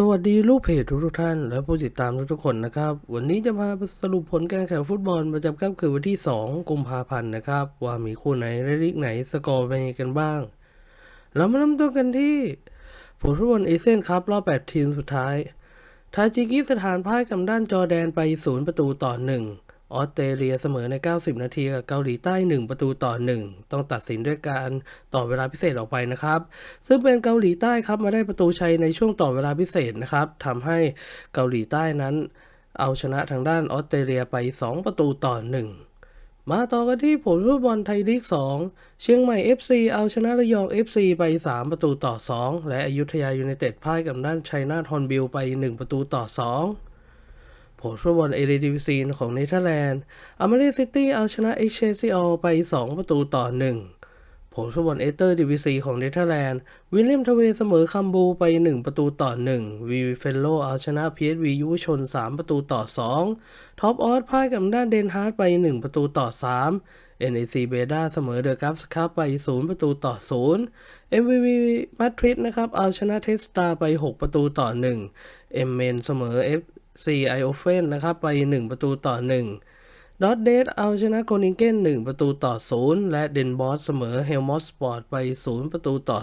สวัสดีลูกเพจทุกๆท่าน และผู้ติดตามทุกๆคนนะครับ วันนี้จะมาสรุปผลการแข่งฟุตบอลประจำค่ำคืนวันที่ 2 กุมภาพันธ์นะครับ ว่ามีคู่ไหนและลีกไหนสกอร์เป็นยังไงกันบ้าง เรามาเริ่มต้นกันที่ ผลฟุตบอลเอเชียนคัพรอบ 8 ทีมสุดท้าย ทาจิกิสถานพ่ายกับด้านจอแดนไป 0 ประตูต่อ 1 ออสเตรเลียเสมอใน 90 นาทีกับเกาหลีใต้ 1 ประตูต่อ 1 ต้องตัดสินด้วยการต่อเวลาพิเศษออกไปนะครับ ซึ่งเป็นเกาหลีใต้ครับมาได้ประตูชัยในช่วงต่อเวลาพิเศษนะครับทำให้เกาหลีใต้นั้น เอาชนะทางด้านออสเตรเลียไป 2 ประตูต่อ 1มาต่อกันที่ผลฟุตบอลไทยลีก 2 เชียงใหม่ FC เอาชนะระยอง FC ไป 3 ประตูต่อ 2 และอยุธยายูไนเต็ดพ่ายกับด้านชัยนาทฮอนบิลไป 1 ประตูต่อ 2 ลฟุตบอลเอเดดิวซีนของเนเธอร์แลนด์อเมริซิตี้เอาชนะเอเชซิออไป 2 ประตูต่อ 1 ผลฟุตบอลเอเตอร์ดิวิซีของเนเธอร์แลนด์ วิลเลียมทเวเสมอคัมบูไป 1 ประตูต่อ 1 วีเฟนโลเอาชนะพีเอสวียุชน 3 ประตูต่อ 2 ท็อปออสพ่ายกับด้านเดนฮาร์ดไป 1 ประตูต่อ 3 NAC เบด้าเสมอเดอะกัฟส์คัพไป 0 ประตูต่อ 0 MVV มาดริดนะครับ เอาชนะเทสตาไป 6 ประตูต่อ 1 เอ็มเมนเสมอ FC ไอโอเฟนนะครับไป 1 ประตูต่อ 1 ดอตเดสเอาชนะโกนิงเก้น 1 ประตูต่อ 0 และเดนบอสเสมอเฮลมอสสปอร์ตไป 0 ประตูต่อ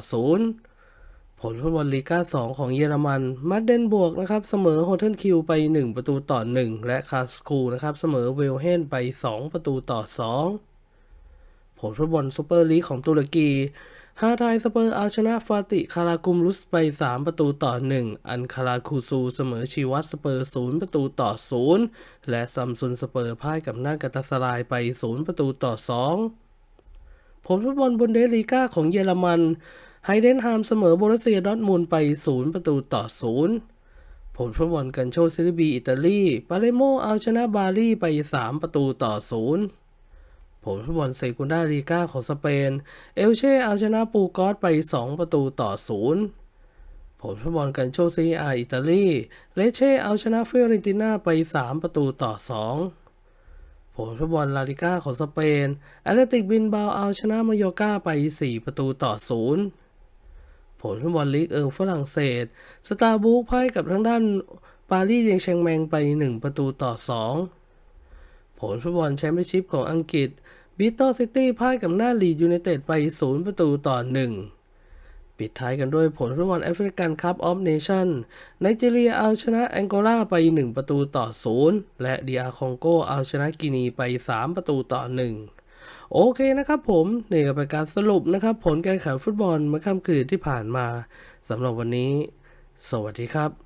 0 ผลฟุตบอลลีกา2 ของเยอรมันมัดเดนบวกนะครับเสมอโฮเทนคิวไป 1 ประตูต่อ 1 และคาสคูนะครับเสมอเวลเฮนไป 2 ประตูต่อ 2 ผลฟุตบอลซูเปอร์ลีกของตุรกี ฮาไทสเปอร์เอาชนะฟาติคารากุมรุสไป 3 ประตูต่อ 1 อันคาราคูซูเสมอชีวัตสเปอร์ 0 ประตูต่อ 0 และซัมซุนสเปอร์พ่ายกับน่านกาตาสลายไป 0 ประตูต่อ 2 ผลฟุตบอลบุนเดสลีกาของเยอรมัน ไฮเดนฮามเสมอโบรัสเซียดอทมุนด์ไป 0 ประตูต่อ 0 ผลฟุตบอลกันโชซิลิบีอิตาลี ปาเลโมเอาชนะบาลีไป 3 ประตูต่อ 0 ผลฟุตบอลเซกุนดาลีกาของสเปน เอลเช่เอาชนะปูกอสไป 2 ประตูต่อ 0 ผลฟุตบอลกันโชซีอาอิตาลี เลเช่เอาชนะฟิออเรนติน่าไป 3 ประตูต่อ 2 ผลฟุตบอลลาลิก้าของสเปนแอตเลติกบินบาเอาชนะมาโยกาไป 4 ประตูต่อ 0 ผลฟุตบอลลีกเอิงฝรั่งเศส สตาร์บูกพ่ายกับทางด้านปารีสเยงแชงแมงไป 1 ประตูต่อ 2 ลฟุตบอลแชมเปี้ยนชิพของอังกฤษบิโตซิตี้พ่ายกับหน้าลีดยูไนเต็ดไป 0 ประตูต่อ 1 ปิดท้ายกันด้วยผลฟุตบอลแอฟริกันคัพออฟเนชั่นไนจีเรียเอาชนะแองโกลาไป 1 ประตูต่อ 0 และดีอาคองโกเอาชนะกินีไป 3 ประตูต่อ 1 โอเคนะครับผมนี่ก็เป็นการสรุปนะครับผลการแข่งฟุตบอลเมื่อค่ำคืนที่ผ่านมาสำหรับวันนี้ สวัสดีครับ